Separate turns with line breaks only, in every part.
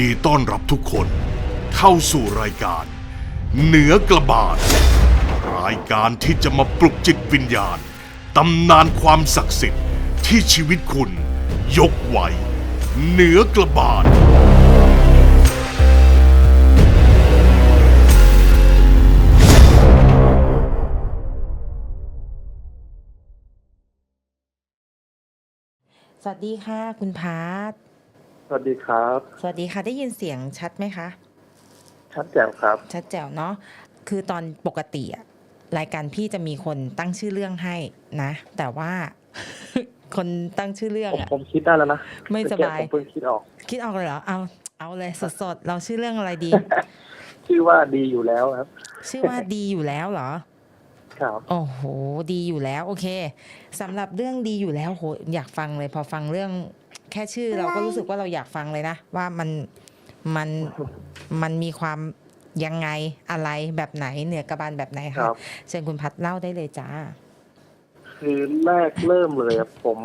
ดีต้อนรับทุกคนเข้าสู่รายการ เหนือกระบาด รายการที่จะมาปลุกจิตวิญญาณตำนานความศักดิ์สิทธิ์ที่ชีวิตคุณ ยกไว้เหนือกระบาด
สวัสดีค่ะ คุณพาร์ท
สวัสดีครับ
สวัสดีค่ะได้ยินเสียงชัดไหมคะ
ชัดแจ๋วครับ
ชัดแจ๋วเนาะคือตอนปกติอะรายการพี่จะมีคนตั้งชื่อเรื่องให้นะ แต่ว่า คนตั้งชื่อเรื่อง
ผม
อะ
ผมคิดได้แล้วนะ
ไม่สบาย
เอกี้ผมเพิ่งคิดออก
คิดออกเลยเหรอเอาเอาเลยสดๆเราชื่อเรื่องอะไรดี
ชื่อว่าดีอยู่แล้วครับ
ชื่อว่าดีอยู่แล้วเหรอ
ครับ
โอ้โห ดีอยู่แล้ว โอเคสำหรับเรื่องดีอยู่แล้วโหอยากฟังเลย พอฟังเรื่อง แค่ชื่อเราก็รู้สึกว่าเราอยากฟังเลยนะ ว่ามันมันมันมีความยังไงอะไรแบบไหนเหนือกระบาลแบบไหน
ค
คะ
รับ
เชิญคุณพัดเล่าได้เลยจ้า
คือแรกเริ่มเลยอะผม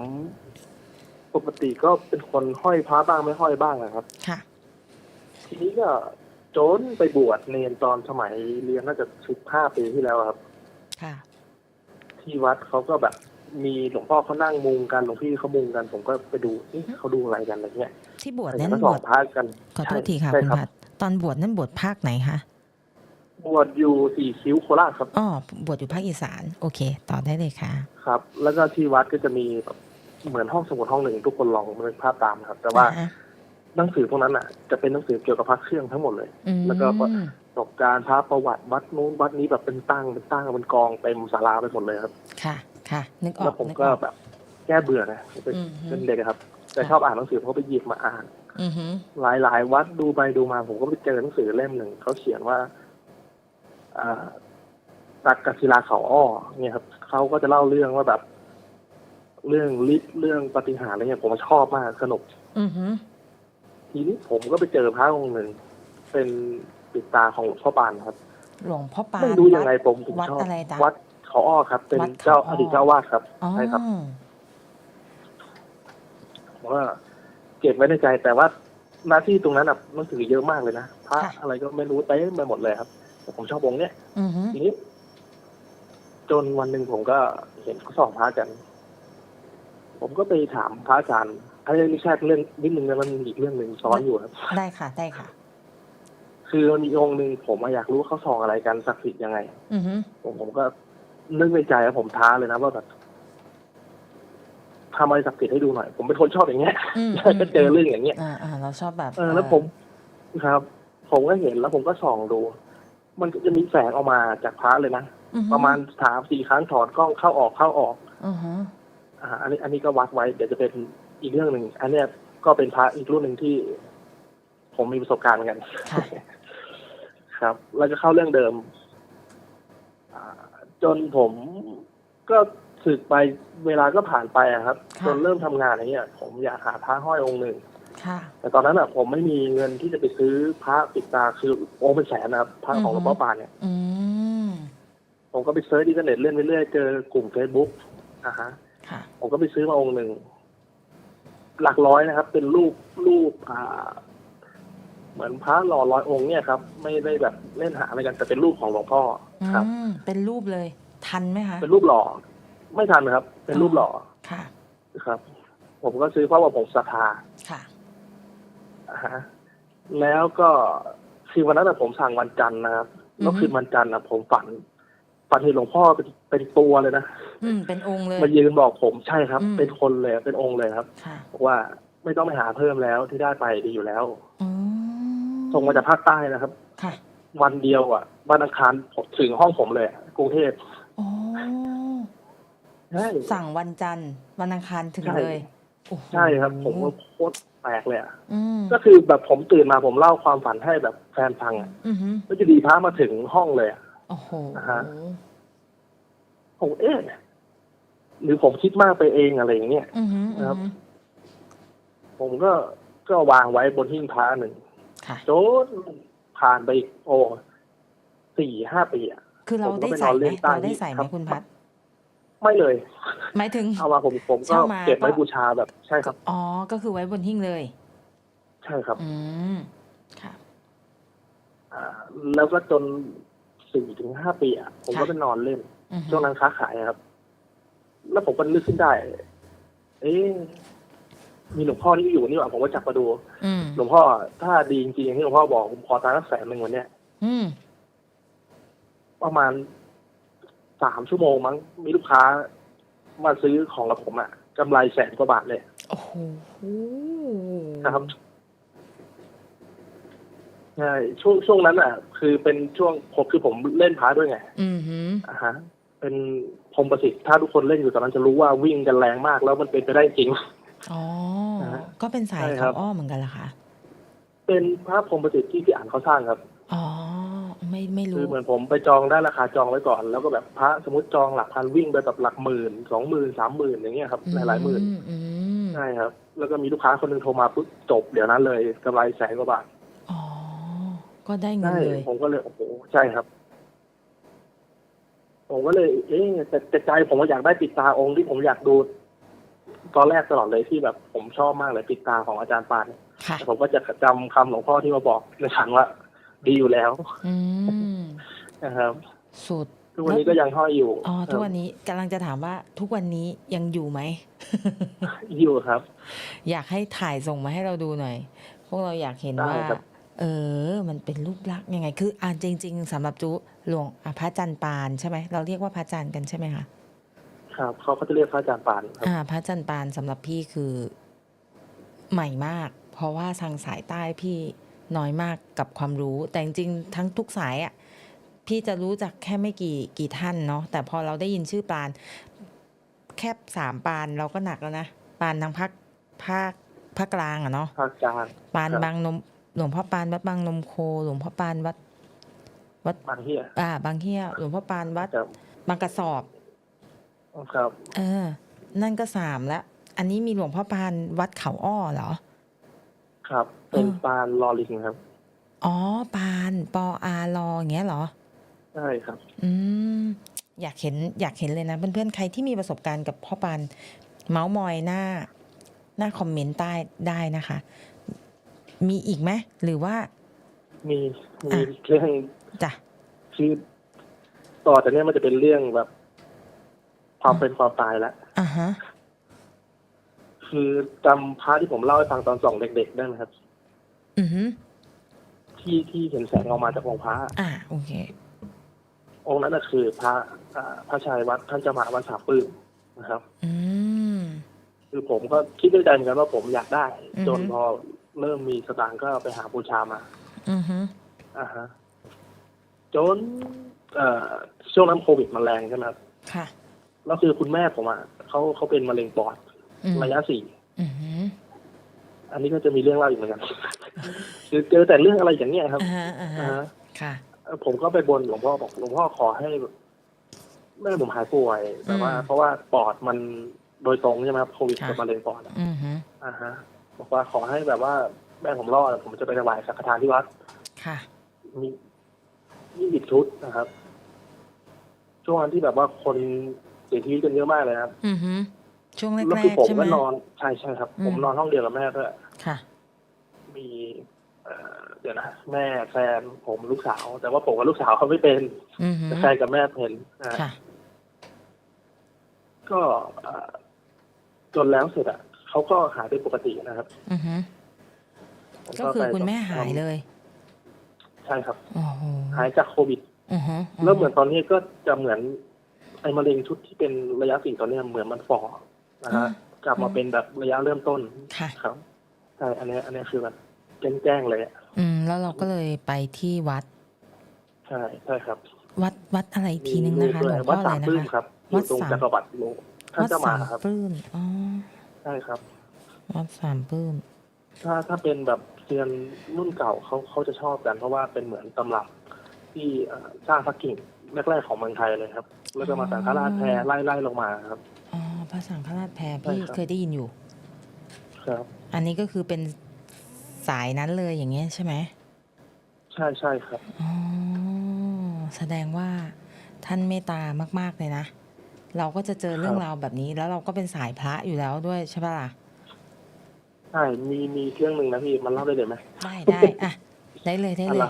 ปกติก็เป็นคนห้อยพระบ้างไม่ห้อยบ้างนะครับ
ค่ะ
ทีนี้ก็โจนไปบวชเนนตอนสมัยเรียนน่าจะสิบห้าปีที่แล้วครับ
ค่ะ
ที่วัดเขาก็แบบ มีหลวงพ่อเขานั่งมุงกันหลวงพี่เขามุงกัน ผมก็ไปดูเอ๊ะเขาดูอะไรกันอะไรเงี้ย
ที่บวช
แต่
นั้น
ก็
บ
สอ
ว
ง
ช
พระกัน
ขอโทษทีค่ะ
ใช่
คุณ
รับ
พัดตอนบวชนั้นบวชภาคไหนคะ
บวชอยู่สี่คิ้วโคราชครับ
อ๋อบวชอยู่ภาคอีสานโอเค ต่อได้เลยค่ะ
ครับ แล้วก็ที่วัดก็จะมีแบบเหมือนห้องสมุดห้องหนึ่งทุกคนลองนึกภาพตามนะครับ แต่ว่า
อ่าฮะ
หนังสือพวกนั้นอะ จะเป็นหนังสือเกี่ยวกับพระเครื่องทั้งหมดเลย
อืม
แล้วก็ประสบการณ์พระประวัติวัดนู้นวัดนี้แบบเป็นตั้งเป็นตั้งเป็นกองเต็มศาลาไปหมดเลยครับ
ค่ะ ค่ะ นึกออ
แล้
ก
วผม
นึก
ก็
ออก
แบบแก้เบื่อนะเป็น
อืมฮึ
เป็นเด็กอะครับ แต่
ค่ะ
ชอบอ่านหนังสือเพราะไปหยิบมาอ่าน
อือหือ
หลายหลายๆวัดดูไปดูมาผมก็ไปเจอหนังสือเล่มหนึ่งเขาเขียนว่าอ่าตักกศิลาเขาอ้อเนี่ยครับเขาก็จะเล่าเรื่องว่าแบบ เรื่องฤทธิ์เรื่องปาฏิหารย์อะไรเงี้ยผมชอบมากสนุก
อือหือ
ทีนี้ผมก็ไปเจอพระองค์หนึ่งเป็นปิดตาของหลวงพ่อปานครับ
หลวงพ่อปาน
ไม่รู้ยังไงผมถึง
วัด
ชอบ
อะไรจ๊ะ
วัด เขาอ้อครับ เป็น
วัดเขา
เจ้า
อ้อ
อดีตเจ้าอาวาดครับ
อ๋อ
ใช่ครับ ผมว่าเก็บไว้ในใจแต่ว่าหน้าที่ตรงนั้นอะหนังสือเยอะมากเลยนะพระอะไรก็ไม่รู้เต็มไปหมดเลยครับแต่ผมชอบองค์เนี้ย
อือหือ
ทีนี้จนวันหนึ่งผมก็เห็นเขาสองพระกัน ผมก็ไปถามพระอาจารย์อันนี้ไม่ใช่เรื่องนิดนึงนะมันมีอีกเรื่องหนึ่งซ้อนอยู่ครับ
ได้ค่ะได้ค่ะ
คือมันมีองค์หนึ่งผมอะอยากรู้ว่าเขาส่องอะไรกันศักดิ์สิทธิ์ยังไง
อือหือ
ผมผมก็ นึกในใจว่าผมท้าเลยนะว่าแบบทำอะไรศักดิ์สิทธิ์ให้ดูหน่อย ผมเป็นคนชอบอย่างเงี้ย
อืม
ก็เจอเรื่องอย่างเงี้ย
อ่าอ่าเราชอบแบบ
เออแล้วผมครับ ผมก็เห็นแล้วผมก็ส่องดู มันก็จะมีแสงออกมาจากพระเลยนะ
อือหือ
ประมาณสามสี่ครั้งถอดกล้องเข้าออกเข้าออก
อือหือ
อ่า อันนี้ อันนี้ก็วัดไว้ เดี๋ยวจะเป็นอีกเรื่องหนึ่ง อันเนี้ยก็เป็นพระอีกรุ่นหนึ่งที่ ผมมีประสบการณ์เหมือนกัน
ค่ะ
ครับ แล้วก็เข้าเรื่องเดิม อ่า จนผมก็สึกไปเวลาก็ผ่านไปอะครับ
ค่ะ
จนเริ่มทำงานอย่างเงี้ยผมอยากหาพระห้อยองค์หนึ่ง
ค่ะ
แต่ตอนนั้นอะผมไม่มีเงินที่จะไปซื้อพระปิดตาคือองค์เป็นแสนนะครับพระของหลวงพ่อปานเนี่ย
อืม
ผมก็ไปเซิร์ชอินเทอร์เน็ตเล่นไปเรื่อยเจอกลุ่มเฟซบุ๊กอ่าฮะ
ค่ะ
ผมก็ไปซื้อมาองค์หนึ่ง หลักร้อยนะครับ เป็นรูปรูปอ่า เหมือนพระหล่อร้อยองค์เนี่ยครับ ไม่ได้แบบเล่นหาอะไรกันแต่เป็นรูปของหลวงพ่อ
อื
ครับ
มเป็นรูปเลย ทันไหมคะ
เป็นรูปหล่อ ไม่ทันนะครับ เป็นรูปหล่อ
ค่ะ
ครับ ผมก็ซื้อเพราะว่าผมศรัทธา
ค่ะ
อ่าฮะแล้วก็คือวันนั้นนะผมสั่งวันจันทร์นะครับแล้วคืนวันจันทร์นะผมฝัน ฝันเห็นหลวงพ่อเป็นเป็นตัวเลยนะ
อืม เป็นองค์เลย
มายืนบอกผมใช่ครับ
อืม
เป็นคนเลยเป็นองค์เลยครับ
ค่ะ
บอกว่าไม่ต้องไปหาเพิ่มแล้วที่ได้ไปดีอยู่แล้ว
อืม
ส่งมาจากภาคใต้นะครับ
ค่ะ
วันเดียวอะวันอังคารผมถึงห้องผมเลยอะกรุงเทพ
อ๋อ
ใช่
สั่งวันจันทร์วันอังคารถึง
ใช่
เลยโอ้โห
ใช่ครับ ผมก็โคตรแปลกเลยอะ
อืม
ก็คือแบบผมตื่นมาผมเล่าความฝันให้แบบแฟนฟังอะ
อือหือ
แล้วจะดีพระมาถึงห้องเลยอะ
โอ้โห
อ่าฮะ ผมเอ๊ะหรือผมคิดมากไปเองอะไรอย่างเงี้ย
อือหืออือ
ครับ
หือ
ผมก็ก็วางไว้บนหิ้งพระหนึ่ง
ค่ะ
จน ผ่านไปอีกโอ้สี่ห้าปีอะ
คือเรา
ผมก็
ได้
ไป
ใส่
นอน
ไหม
เล่นใต้
เราได้ใส่ไหม
ครับ
คุณพัด
ไม่เลย
หมายถึง
เอามาผมผมก็
เช่ามา
เก็บไว้
ก็
บูชาแบบใช่ครับ
อ๋อ ก็คือไว้บนหิ้งเลย
ใช่ครับ
อืมค่ะ
อ่าแล้วก็จนสี่ถึงห้าปีอะผมก็
ค่ะ
ไปนอนเล่น
อือฮึ
ช่วงนั้นค้าขายอะครับ แล้วผมก็นึกขึ้นได้ เอ๊ะ มีหลวงพ่อที่อยู่นี่หว่าผมก็จับมาดู
อืม
หลวงพ่อถ้าดีจริงๆอย่างที่หลวงพ่อบอกผมขอตังค์สักแสนหนึ่งวันเนี้ย
อืม
ประมาณสามชั่วโมงมั้งมีลูกค้ามาซื้อของกับผมอะกำไรแสนกว่าบาทเลย
โอ้โห
นะครับใช่ช่วงช่วงนั้นอะ คือเป็นช่วงผมคือผมเล่นพาด้วยไง
อือหือ
อ่าฮะ เป็นพรหมประสิทธิ์ถ้าทุกคนเล่นอยู่ตอนนั้นจะรู้ว่าวิ่งกันแรงมาก แล้วมันเป็นไปได้จริง
อ๋อ
นะฮะ
ก็เป็นสาย
ใช่ครั
เขา
บ
อ้อเหมือนกันเหรอคะ
เป็นพระพรหมประสิทธิ์ที่พี่อ่านเขาสร้างครับ
อ๋อ ไม่ไม่
คื
รู้
อเหมือนผมไปจองได้ราคาจองไว้ก่อน แล้วก็แบบพระสมมติจองหลักพันวิ่งไปแบบหลักหมื่นสองหมื่นสามหมื่นอย่างเงี้ยครับหลายหลายๆหมื่น
อือืม
ใช่ครับ แล้วก็มีลูกค้าคนหนึ่งโทรมาปุ๊บจบเดี๋ยวนั้นเลยกำไรแสนกว่าบาท
อ๋อ ก็ได้เงิน
ใช่
เลย
ผมก็เลยโอ้โหใช่ครับผมก็เลย เอ๊ะแต่แต่ใจผมก็อยากได้ปิดตาองค์ที่ผมอยากดู ตอนแรกตลอดเลยที่แบบผมชอบมากเลยปิดตาของอาจารย์ปาน
ค่ะ
แต่ผมก็จะจำคำหลวงพ่อที่มาบอกในฉันว่าดีอยู่แล้ว
อืม
นะครับ
สุด
ทุกวันนี้ก็ยังห้อยอยู่
อ๋อทุกวัน
ครับ
นี้กำลังจะถามว่าทุกวันนี้ยังอยู่ไหม
อยู่ครับ
อยากให้ถ่ายส่งมาให้เราดูหน่อย พวกเราอยากเห็น
ได้
ว่า
ครับ
เออ มันเป็นรูปลักษณ์ยังไง คืออ่านจริง ๆสำหรับจุหลวงอะพระจันทร์ปานใช่ไหมเราเรียกว่าพระจันทร์กันใช่ไหมคะ
ครับเขาก็จะเรียกพระอาจารย์ปานครับ
อ่า พระจันทร์ปานสำหรับพี่คือใหม่มาก เพราะว่าทางสายใต้พี่น้อยมากกับความรู้ แต่จริงๆทั้งทุกสายอะพี่จะรู้จักแค่ไม่กี่กี่ท่านเนาะแต่พอเราได้ยินชื่อปาน แค่สามปานเราก็หนักแล้วนะปานทางภาคภาคภาคกลางอะเนาะ
พระอาจารย์
ปาน
ครับ
บางนมหลวงพ่อปานวัดบางนมโค หลวงพ่อปานวัด
บางเฮีย
อ่า บางเฮียหลวงพ่อปานวัด
ครับ
บางกระสอบ
ครับ
เออ นั่นก็สามแล้วอันนี้มีหลวงพ่อปานวัดเขาอ้อเหรอ
ครับ เป็น
อืม
ปานลอลิงครับ
อ๋อ ปานปออารออย่างเงี้ยเหรอ
ใช่ครับ
อืม อยากเห็นอยากเห็นเลยนะเพื่อนๆ ใครที่มีประสบการณ์กับพ่อปานเมาส์มอยหน้า หน้าคอมเมนต์ใต้ได้นะคะ มีอีกไหมหรือว่า
มีมี
อะ
เรื่อง
จ้ะ
คือต่อจากเนี้ยมันจะเป็นเรื่องแบบ ความเป็นความตายแล้ว
อ่าฮะ
คือจำพระที่ผมเล่าให้ฟังตอนส่องเด็กๆได้ไหมครับ
อือฮึ
ที่ที่เห็นแสงออกมาจากองค์พระ
อ่าโอเค
องค์นั้นน่ะคือพระอ่าพระชัยวัดท่านเจะมาวัดสามปื้มนะครับ
อืม
คือผมก็คิดด้วยใจเหมือนกันว่าผมอยากได้
อือฮึ
จนพอเริ่มมีสตางค์ก็ไปหาบูชามา
อือฮึ
อ่าฮะจนเอ่อช่วงนั้นโควิดมันแรงใช่ไหมครับ
ค่ะ
แล้วคือคุณแม่ผมอะเขาเขาเป็นมะเร็งปอด
อืม
ระยะสี่
อือฮึ
อันนี้ก็จะมีเรื่องเล่าอีกเหมือนกันคือเจอแต่เรื่องอะไรอย่างเงี้ยครับ
อ่าฮะอ่า
อ่า
ฮะ
ฮะ
ค่ะ
เอ่อผมก็ไปบนหลวงพ่อบอกหลวงพ่อขอให้แบบแม่ผมหายป่วยแต่ว่า
อืม
เพราะว่าปอดมันโดยตรงใช่ไหมครับโควิด
ค่ะ
กับมะเร็งปอดอะ
อือฮึ
อ่าฮะบอกว่าขอให้แบบว่าแม่ผมรอดผมจะไปถวายสังฆทานที่วัด
ค่ะ
มียี่สิบชุดนะครับ ช่วงนั้นที่แบบว่าคน เสียชีวิตกันเยอะมากเลยครับ
อือฮึช่วงแร
แล้วคือกผม
ๆใช่ไหม
ก็นอนใช่ใช่ครับ
อืม
ผมนอนห้องเดียวกับแม่ด้วย
ค่ะ
มีเอ่อเดี๋ยวนะแม่แฟนผมลูกสาว แต่ว่าผมกับลูกสาวเขาไม่เป็น
อือฮึ
แต่แฟนกับแม่เป็นอ่า
ค่ะ
ก็เอ่อจนแล้วเสร็จอะเขาก็หายเป็นปกตินะครับ
อือฮึ
ผม
ก็คือ
ไป
คุณแม่หายเลย
ใช่ครับ
โอ้โห
หายจากโควิด
อือฮึ
แล้วเหมือนตอนนี้ก็จะเหมือนไอ้มะเร็งชุดที่เป็นระยะสี่ตอนนี้เหมือนมันฝ่อนะฮะกลับมาเป็นแบบระยะเริ่มต้น
ค่ะ
ครับใช่อันเนี้ยอันเนี้ยคือแบบแจ้งๆเลยอะ
อืม แล้วเราก็เลยไปที่วัด
ใช่ใช่ครับ
วัดวัดอะไรอีกทีนึงนะคะหลวงพ่
วั
อ
ด
อะไร
สาม
นะ
ปลื้ม
คะ
ครับอ
วัด
ยู่ตรง
สาม
จักรวรรดิหลวงท่าน
วัด
เจะมา
สาม
ครับ
ปลื้มอ๋อ
ใช่ครับ
วัดสามปลื้ม
ถ้าถ้าเป็นแบบเซียนรุ่นเก่าเขาเขาจะชอบกัน เพราะว่าเป็นเหมือนตำรับที่เอ่อสร้างพระกิ่งแรกๆของเมืองไทยเลยครับ แล้วก็มาสังฆราชแพรไล่ไล่ลงมาครับ
อ๋อพระสังฆราชแพร
ใช่
พี่
ครับ
เคยได้ยินอยู่
ครับ
อันนี้ก็คือเป็นสายนั้นเลยอย่างเงี้ยใช่ไหม
ใช่ใช่ครับ
อ๋อแสดงว่าท่านเมตตามาก ๆเลยนะ เราก็จะเจอเรื่องราวแบบนี้ แล้วเราก็เป็นสายพระอยู่แล้วด้วยใช่ปะล่ะ
ใช่มีมีเรื่องหนึ่งนะพี่มันเล่าได้เลยไหม
ได้ได้อะได้เลยได้
อะ
เล
ไร
ย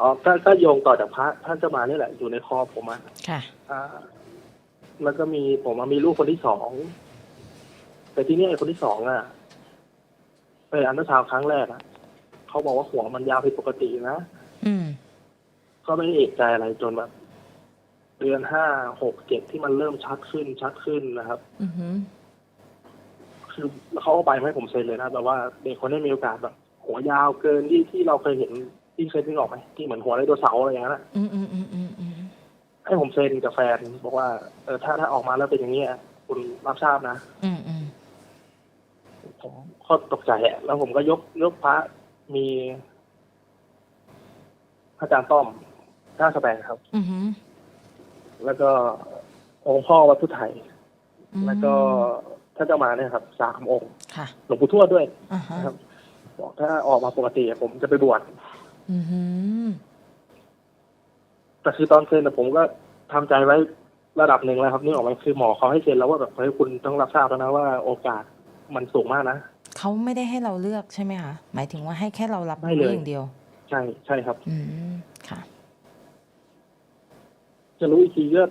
อ๋อก็ก็โยงต่อจากพระท่านเจ้ามานี่แหละ อยู่ในคอผมอะ
ค่ะ
อ่า แล้วก็มีผมอะมีลูกคนที่สองแต่ที่นี่ไอ้คนที่สองอะเอออันนั้นชาวครั้งแรกอะเขาบอกว่าหัวมันยาวผิดปกตินะ
อืม
ก็ไม่ได้เอกใจอะไรจนแบบ เดือนห้าหกเจ็ดที่มันเริ่มชัดขึ้นชัดขึ้นนะครับ
อือหือ
คือเขาเอาไปให้ผมเซ็นเลยนะแบบว่าเด็กคนนี้มีโอกาสแบบหัวยาวเกินที่ที่เราเคยเห็น ที่เคยนึกออกไหมที่เหมือนหัวไดโนเสาร์อะไรอย่างนั้นอะ
อืมอืมอืมอืมอืม
ให้ผมเซ็นกับแฟนบอกว่าเออถ้าถ้าออกมาแล้วเป็นอย่างนี้ยคุณรับทราบนะ
อืมอืม
ผมก็ตกใจอะแล้วผมก็ยกยกพระมีพระอาจารย์ต้อมท่าสแปงครับ
อือหือ
แล้วก็องค์พ่อวัดพุทธไทย
อืม
แล้วก็ท่านเจ้ามาเนี่ยครับสามองค์
ค่ะ
หลวงปู่ทวดด้วย
อ่าฮะ
นะครับบอกถ้าออกมาปกติอะผมจะไปบวช
อือหือ
แต่คือตอนเซ็นอะผมก็ทำใจไว้ระดับหนึ่งแล้วครับนี่ออกมาคือหมอเขาให้เซ็นแล้วว่าแบบเฮ้ยคุณต้องรับทราบแล้วนะว่าโอกาสมันสูงมากนะ
เขาไม่ได้ให้เราเลือกใช่ไหมคะ หมายถึงว่าให้แค่เรารับ
ไม่เลย
รู้อย่างเดียว
ใช่ใช่ครับ
อืม ค่ะ
จะรู้อีกทีก็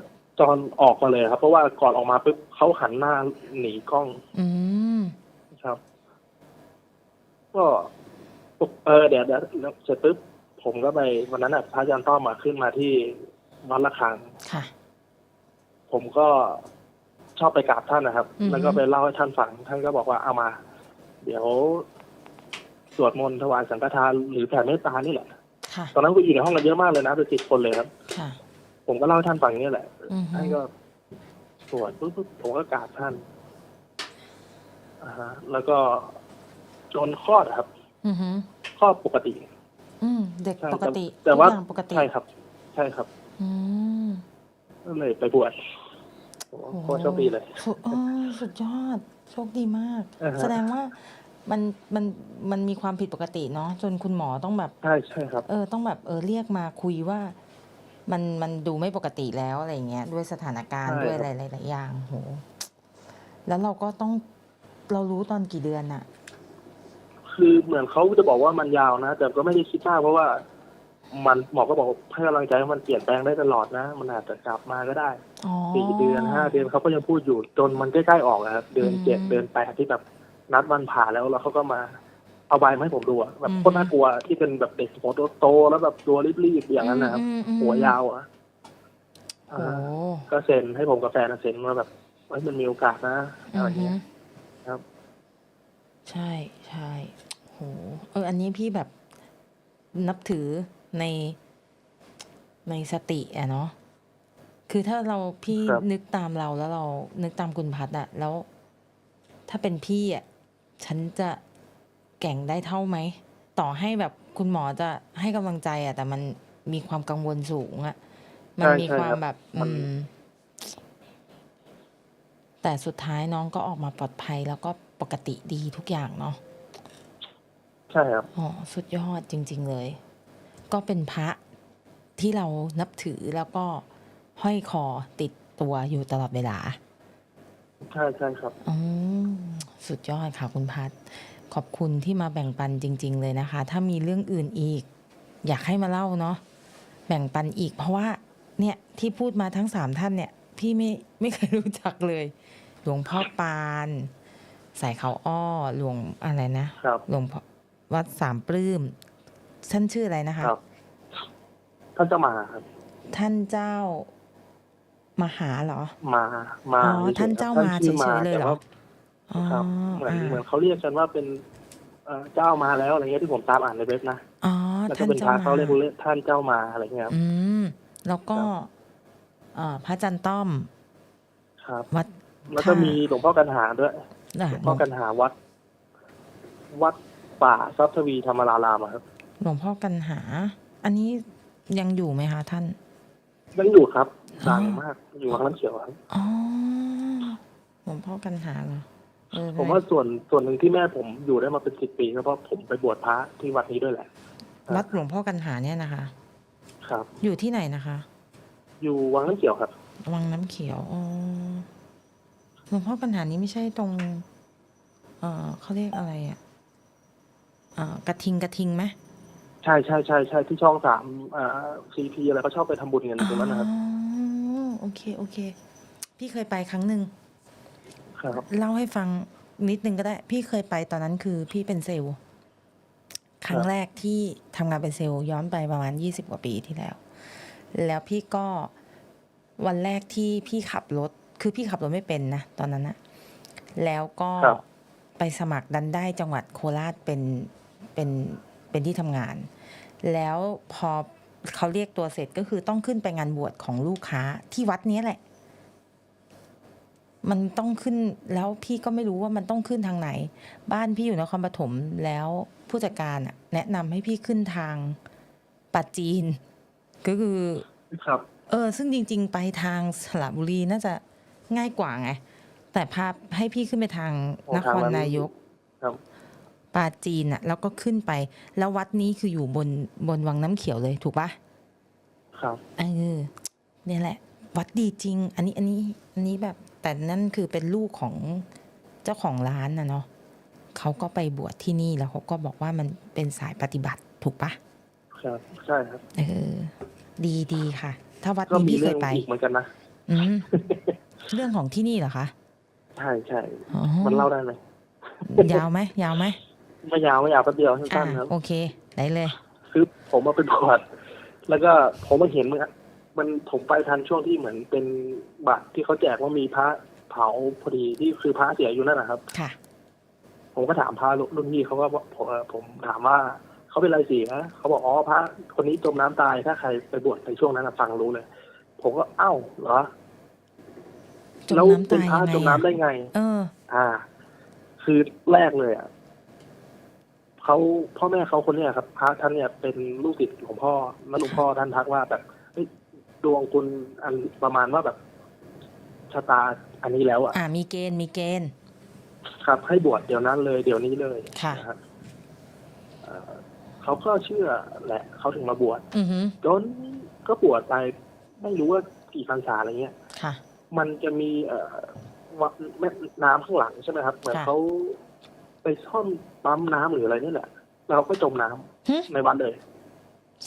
ตอนออกมาเลยครับ เพราะว่าก่อนออกมาปุ๊บเขาหันหน้าหนีกล้อง
อืม
ครับ ก็ เออเดี๋ยวเดี๋ยวเสร็จปุ๊บผมก็ไปวันนั้นอะพระอาจารย์ต้อมมาขึ้นมาที่วัดละคัง
ค่ะ
ผมก็ชอบไปกราบท่านนะครับ
อือฮึ
แล้วก็ไปเล่าให้ท่านฟัง ท่านก็บอกว่าเอามา เดี๋ยวสวดมนต์ถวายสังฆทานหรือแผ่เมตตานี่แหละ
ค่ะ
ตอนนั้นก็อยู่ในห้องกันเยอะมากเลยนะเป็นสิบคนเลยครับ
ค่ะ
ผมก็เล่าให้ท่านฟังนี่แหละ
อือฮึ
ท่านก็สวดปุ๊บปุ๊บผมก็กราบท่านอ่าฮะแล้วก็จนคลอดอะครับ
อือหือ
คลอดปกติ
อืมเด็ก
ใช่
ปกติ
แต่ว่า
ทุกอย่างปกติ
ใช่ครับ ใช่ครับ
อืม
ก็เลยไปบวชโอ้โหโคตรโชคดีเลย
สุดอ๋อสุดยอด โชคดีมาก
อ่าฮะ
แสดงว่ามันมันมันมีความผิดปกติเนาะจนคุณหมอต้องแบบ
ใช่ใช่ครับ
เออต้องแบบเออเรียกมาคุยว่า มันมันดูไม่ปกติแล้วอะไรเงี้ยด้วยสถานการณ์
ใช่
ด้วย
ค
อะ
รับ
ไรหลายๆอย่างโหแล้วเราก็ต้องเรารู้ตอนกี่เดือนอะ
คือเหมือนเขาจะบอกว่ามันยาวนะ แต่ก็ไม่ได้คิดมากเพราะว่า มันหมอก็บอกให้กำลังใจว่ามันเปลี่ยนแปลงได้ตลอดนะ มันอาจจะกลับมาก็ได้
อ๋อ
สี่เดือนห้าเดือนเขาก็ยังพูดอยู่จนมันใกล้ๆออกอะครับ เดือน
อืม
เจ็ดเดือนแปดที่แบบนัดวันผ่าแล้วแล้วเขาก็มาเอาใบมาให้ผมดูอะแบบ
อืม
โคตรน่ากลัวที่เป็นแบบเด็กหัวโตๆแล้วแบบตัวรีบๆอย่างนั้นนะครับ
อืมอืม
หัวยาวอะ
โอ้
อ่าก็เซ็นให้ผมกับแฟนเซ็นว่าแบบเฮ้ยมันมีโอกาสนะอะไร
อือฮึ
เงี้ยครับ
ใช่ใช่โหเอออันนี้พี่แบบนับถือในในสติอะเนาะคือถ้าเราพี่
ครับ
นึกตามเราแล้วเรานึกตามคุณพัดอะแล้ว ถ้าเป็นพี่อะฉันจะแก่งได้เท่าไหม ต่อให้แบบคุณหมอจะให้กำลังใจอะแต่มันมีความกังวลสูงอะมัน
ใช่
มี
ใช่
ความ
ครับ
แบบ
มั
อื
น
ม แต่สุดท้ายน้องก็ออกมาปลอดภัยแล้วก็ปกติดีทุกอย่างเนาะ
ใช่ครับ
อ๋อสุดยอดจริง ๆเลย ก็เป็นพระที่เรานับถือแล้วก็ห้อยคอติดตัวอยู่ตลอดเวลา
ใช่ใช่ครับ
อืมสุดยอดค่ะคุณพัด ขอบคุณที่มาแบ่งปันจริง ๆ เลยนะคะ ถ้ามีเรื่องอื่นอีก อยากให้มาเล่าเนาะแบ่งปันอีก เพราะว่า เนี่ยที่พูดมาทั้งสามท่านเนี่ย พี่ไม่ไม่เคยรู้จักเลย หลวงพ่อปาน สายเขาอ้อหลวงอะไรนะครับ หลวงพ่อ วัดสามปลื้มท่านชื่ออะไรนะคะ
ครับ ท่านจะมาครับ
ท่านเจ้ามหาเหรอ
มามา
อ๋อ
ฉยๆ
ท่านเจ้า
ครับ
มา
ท่นชื่อ
เฉยๆเลยเหรอ
แต่ว่า
อ๋อ
ครับเหมือน
อ่า
เหมือนเขาเรียกกันว่าเป็นเอ่อเจ้ามาแล้วอะไรเงี้ยที่ผมตามอ่านในเว็บนะ
อ๋อ
แล้วก็
ท่าน
เป็นพ
เจ้า
ระ
มา
เขาเรียกว่าท่านเจ้ามาอะไรเงี้ยครับ
อืมแล้วก็
ครับ
เอ่อพระจันทร์ต้อม
ครับ
วัด
แล้วก็
ค่ะ
มีหลวงพ่อกันหาด้วย
อะ
หลวงพ่อกันหาวัด วัด ป่าทรัพย์ทวีธรรมรารามอะครับ
หลวงพ่อกันหา อันนี้ยังอยู่ไหมคะท่าน
ยังอยู่ครับ
อ๋อ
ดังมากอยู่วังน้ำเขียวครับ
อ๋อหลวงพ่อกันหาเหรอเออ
ผมว่าส่วนส่วนหนึ่งที่แม่ผมอยู่ได้มาเป็นสิบปีก็เพราะผมไปบวชพระที่วัดนี้ด้วยแหละ
วัดหลวงพ่อกันหาเนี่ยนะคะ
ครับ
อยู่ที่ไหนนะคะ
อยู่วังน้ำเขียวครับ
วังน้ำเขียวอ๋อหลวงพ่อกันหานี้ไม่ใช่ตรง เออเขาเรียกอะไรอะเอ่อกระทิงกระทิงไหม
ใช่ใช่ใช่ใช่ที่ช่องสามอ่าซีพีอะไรก็ชอบไปทำบุญกันตรงนั้นนะครับ
อ๋อโอเคโอเค พี่เคยไปครั้งหนึ่ง
ครับ
เล่าให้ฟังนิดนึงก็ได้ พี่เคยไปตอนนั้นคือพี่เป็นเซลล์ครั้งแรกที่ทำงานเป็นเซลล์ย้อนไปประมาณยี่สิบกว่าปีที่แล้ว แล้วพี่ก็วันแรกที่พี่ขับรถ คือพี่ขับรถไม่เป็นนะตอนนั้นนะแล้วก็
ครับ
ไปสมัครดันได้จังหวัดโคราชเป็น เป็นเป็นที่ทำงาน แล้วพอเขาเรียกตัวเสร็จก็คือต้องขึ้นไปงานบวชของลูกค้าที่วัดเนี้ยแหละ มันต้องขึ้นแล้วพี่ก็ไม่รู้ว่ามันต้องขึ้นทางไหน บ้านพี่อยู่นครปฐมแล้วผู้จัดการอะแนะนำให้พี่ขึ้นทางปัจจีน ก็คือ
ครับ
เออ ซึ่งจริง ๆ ไปทางสระบุรีน่าจะง่ายกว่าไงแต่พาให้พี่ขึ้นไปทาง
โอ้
นค
ทาง
ร
นั้น
นายก
ครับ
ปาจีนอะแล้วก็ขึ้นไป แล้ววัดนี้คืออยู่บนบนวังน้ำเขียวเลยถูกปะ
ครับ
เออเนี่ยแหละ วัดดีจริง อันนี้อันนี้อันนี้แบบ แต่นั่นคือเป็นลูกของเจ้าของร้านนะเนาะเขาก็ไปบวชที่นี่แล้วเขาก็บอกว่ามันเป็นสายปฏิบัติถูกปะ
ครับใช่ครับ
เออ ดีดีค่ะ ถ้าวัด
ก็
นี้
มี
พี่เค
เรื่อยง
ไป
อีกเหมือนกันนะ
อืมเรื่องของที่นี่เหรอคะ
ใช่ใช่
อ๋อ
มันเล่าได้ไหม
ยาวไหมยาวไหม
ไม่ยาวไม่ยาวแป๊บเดียว
อ่า
สั้นๆครับ
โอเคได้เลย
คือผมมาเป็นบวชแล้วก็ผมมาเห็นมันมันผมไปทันช่วงที่เหมือนเป็นบัตรที่เขาแจกว่ามีพระเผาพอดีที่คือพระเสียอยู่นั่นนะครับ
ค่ะ
ผมก็ถามพระรุ่นพี่เขาก็บอกผมเอ่อผมถามว่าเขาเป็นอะไรเสียเขาบอกอ๋อพระคนนี้จมน้ำตายถ้าใครไปบวชในช่วงนั้นน่ะฟังรู้เลย ผมก็เอ้าเหรอ
จม
แล้ว
น้ำ
เป็
ตานย
พระ
ยังไง
จมน้ำได้
อะ
ไง
เออ
อ่า คือแรกเลยอะ เขาพ่อแม่เขาคนเนี้ยครับพระท่านเนี่ยเป็นลูกศิษย์ของพ่อแล้วหลวงพ่อท่านทักว่าแบบเฮ้ยดวงคุณอันประมาณว่าแบบชะตาอันนี้แล้วอะ
อ่ามีเกณฑ์มีเกณฑ์
ครับ ให้บวชเดี๋ยวนั้นเลยเดี๋ยวนี้เลย
ค่ะ
นะครับเอ่อเขาก็เชื่อแหละเขาถึงมาบวช
อือหือ
จนก็บวชไปไม่รู้ว่ากี่พรรษาอะไรเงี้ย
ค่ะ
มันจะมีเอ่อวะแม่น้ำข้างหลังใช่ไหมครับ เหมือน
ค่ะ
เขาไป ซ่อมปั๊มน้ำหรืออะไรนี่แหละ เราก็จมน้ำ
หึ
ในวัดเลย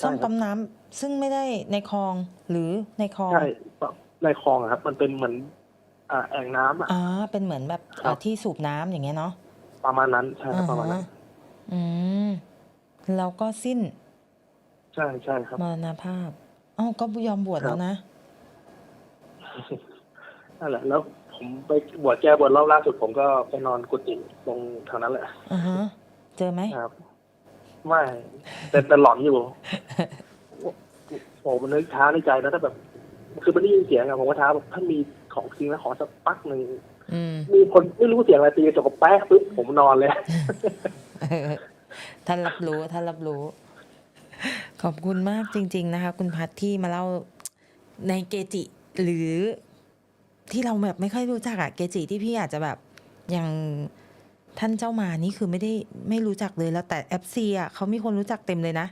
ซ่อม
ใช่ครับ
ปั๊มน้ำซึ่งไม่ได้ในคลองหรือในคลอง
ใช่ในคลองอะครับ มันเป็นเหมือนอ่าแอ่งน้ำอะ
อ่าเป็นเหมือนแบบ
ครับ
อ่าที่สูบน้ำอย่างเงี้ยเนาะ
ประมาณนั้นใช่ครับประมาณ
อ่า
นั้
ฮะ
น
อืมแล้วก็สิ้น
ใช่ใช่ครับ
มรณภาพอ๋อก็ยอมบวช
ครับ
แล้วนะ
นั่นแหละแล้ว ผมไปบวชแก้บวชรอบล่าสุดผมก็ไปนอนกุฏิตรงแถวนั้นแหละ
อ่าฮะเจอไหม
ครับ ไม่ แต่แต่หลอนอยู่โอ้มันนึกท้าในใจนะถ้าแบบ คือมันได้ยินเสียงอะผมก็ท้าแบบถ้ามีของจริงนะขอสักปักหนึ่ง
อืม
มีคนไม่รู้เสียงอะไรตีกระจกกับแป๊ะปุ๊บผมนอนเลย
เออท่านรับรู้ท่านรับรู้ ขอบคุณมากจริง ๆ นะคะ คุณพัทที่มาเล่าในเกจิ หรือ ที่เราแบบไม่ค่อยรู้จักอะเกจิที่พี่อาจจะแบบอย่างท่านเจ้ามานี่คือไม่ได้ไม่รู้จักเลยแล้วแต่แอปซีอะเขามีคนรู้จักเต็มเลยนะ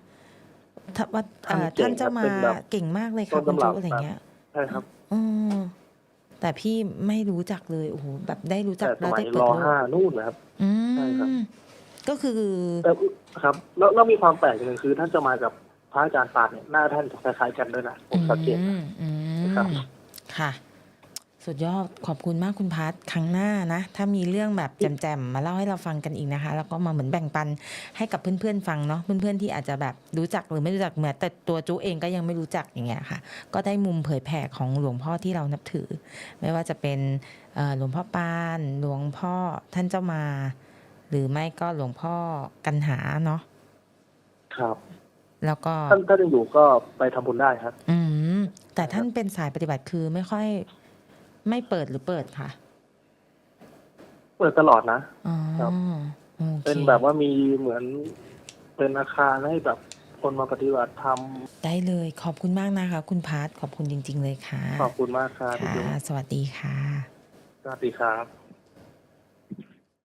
ถ้าว่าเอ่อ
ท่า
ท่านน
เก่งครับ
เจ้ามา
เป็นแบบ
เก่งมากเลยค่ะ
ต้
คุ
น
ณ
ตำรับ
จุอะไรเงี้ย
ใช่ครับ
อืมแต่พี่ไม่รู้จักเลยโอ้โหแบบได้รู้จัก
แต่ส
แล้ว
มัย
ได้เปิด
รอ
โล
ห้ากนู่นนะครับ
อื
ใช่ครับ
มก็คือ
แต่ครับ แล้วแล้วมีความแปลกอย่างหนึ่งคือ ท่านจะมากับพระอาจารย์ปานเนี่ยหน้าท่านจะคล้ายๆกันด้วยนะผมสังเกต
อืมอืม
ครับ
ค่ะ สุดยอดขอบคุณมากคุณพัทครั้งหน้านะ ถ้ามีเรื่องแบบแจมๆมาเล่าให้เราฟังกันอีกนะคะ แล้วก็มาเหมือนแบ่งปันให้กับเพื่อนๆฟังเนาะเพื่อนๆที่อาจจะแบบรู้จักหรือไม่รู้จักเหมือนแต่ตัวจูเองก็ยังไม่รู้จักอย่างเงี้ยค่ะ ก็ได้มุมเผยแผ่ของหลวงพ่อที่เรานับถือ ไม่ว่าจะเป็นเอ่อหลวงพ่อปานหลวงพ่อท่านเจ้ามา หรือไม่ก็หลวงพ่อกันหาเนาะ
ครับ
แล้วก็
ท่านท่านยังอยู่ก็ไปทำบุญได้ครับ
อืมแต่ท่านเป็นสายปฏิบัติคือไม่ค่อย ไม่เปิดหรือเปิดค่ะ
เปิดตลอดนะ
อ๋อ
ครับ
โอค
เป็นแบบว่ามีเหมือนเป็นอาคารให้แบบคนมาปฏิบัติธรรม
ได้เลยขอบคุณมากนะคะ คุณพาร์ทขอบคุณจริง ๆ เลยค่ะ
ขอบคุณมากครับพี่
ค่ะ
จุ๊บ
สวัสดีค่ะ
สวัสดีครับ